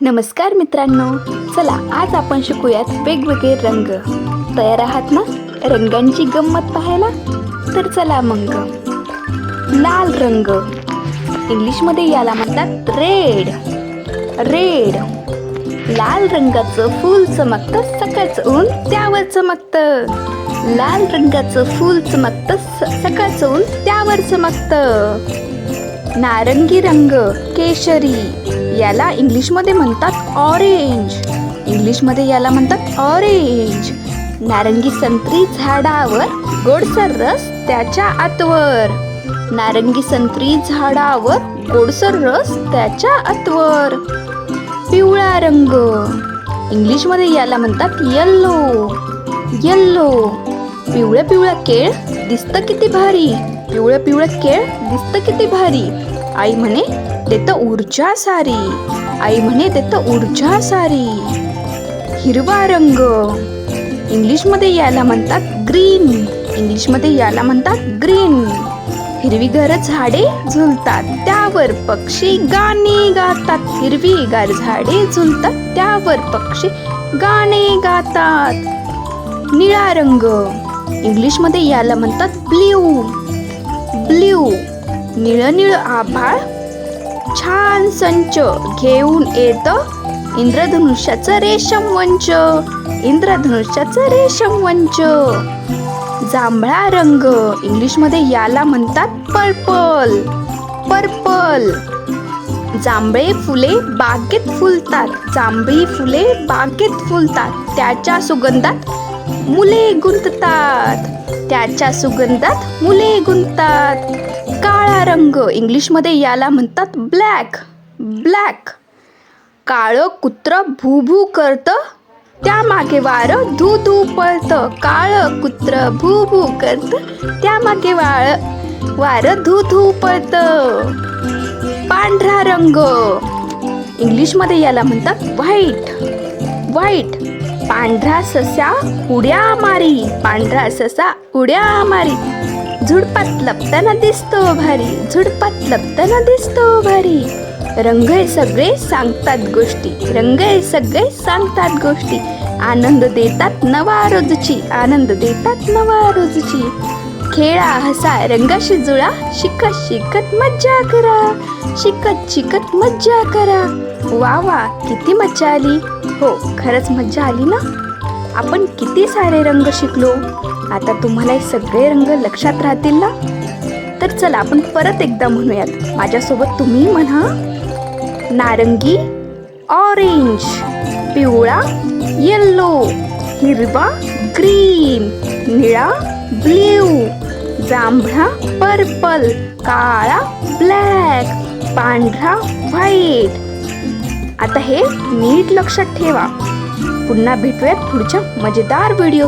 नमस्कार मित्रांनो चला आज आपण शिकूयात वेगवेगळे रंग. तयार आहात ना? रंगांची गंमत पाहायला? तर चला मग. लाल रंग. इंग्लिशमध्ये याला म्हणतात रेड. रेड. लाल रंगाचं फूल चमकतं सकाळचं ऊन त्यावर चमकतं. लाल रंगाचं फूल चमकतं स- सकाळचं ऊन त्यावर चमकतं. नारंगी रंग केशरी. याला इंग्लिशमध्ये म्हणतात ऑरेंज इंग्लिशमध्ये याला म्हणतात ऑरेंज नारंगी संत्री झाडावर गोडसर रस त्याच्या आतवर. नारंगी संत्री झाडावर गोडसर रस त्याच्या आतवर. पिवळा रंग. इंग्लिशमध्ये याला म्हणतात येल्लो येल्लो पिवळ्या पिवळ्या केळ दिसतं किती भारी. पिवळं पिवळं केळ दिसतं किती भारी. आई म्हणे ते तर ऊर्जा सारी. आई म्हणे ते तर ऊर्जा सारी. हिरवा रंग. इंग्लिशमध्ये याला म्हणतात ग्रीन. इंग्लिशमध्ये याला म्हणतात ग्रीन. हिरवीगार झाडे झुलतात त्यावर पक्षी गाणे गातात. हिरवीगार झाडे झुलतात त्यावर पक्षी गाणे गातात. निळा रंग. इंग्लिशमध्ये याला म्हणतात ब्ल्यू. ब्ल्यू. निळ निळ आभाळ छान संच घेऊन येत इंद्रधनुष्याचं रेशम वंच इंद्रधनुष्याचं रेशम वंच जांभळा रंग इंग्लिशमध्ये याला म्हणतात पर्पल पर्पल. जांभळे फुले बागेत फुलतात जांभळी फुले बागेत फुलतात त्याच्या सुगंधात मुले गुंततात त्याच्या सुगंधात मुले गुंततात. रंग. इंग्लिशमध्ये याला म्हणतात ब्लॅक. ब्लॅक. काळं कुत्र भू भू करतं. त्या मागे वार धू धू पळतं. काळं कुत्र भू भू करतं. त्या मागे वाळ वार धू धू पळतं. पांढरा रंग. इंग्लिशमध्ये याला म्हणतात व्हाईट. व्हाईट. पांढरा ससा उड्या मारी. पांढरा ससा उड्या मारी. झुडपात लपताना दिसतो भारी झुडपात लपताना दिसतो भारी. रंग सगळे सांगतात गोष्टी रंग सगळे सांगतात गोष्टी. आनंद देतात नवा रोजची आनंद देतात नवा रोजची. खेळा हसा रंगाशी जुळा शिकत शिकत मज्जा करा. शिकत शिकत मज्जा करा. वा वा किती मज्जा आली. हो खरंच मज्जा आली ना? आपण किती सारे रंग शिकलो? आता तुम्हाला हे सगळे रंग लक्षात राहतील ना? तर चला आपण परत एकदा म्हणूयात. माझ्यासोबत तुम्ही म्हणा. नारंगी ऑरेंज पिवळा येल्लो हिरवा ग्रीन निळा ब्ल्यू जांभळा पर्पल काळा ब्लॅक पांढरा व्हाईट. आता हे नीट लक्षात ठेवा. पुन्हा भेटूयात पुढच्या मजेदार व्हिडिओ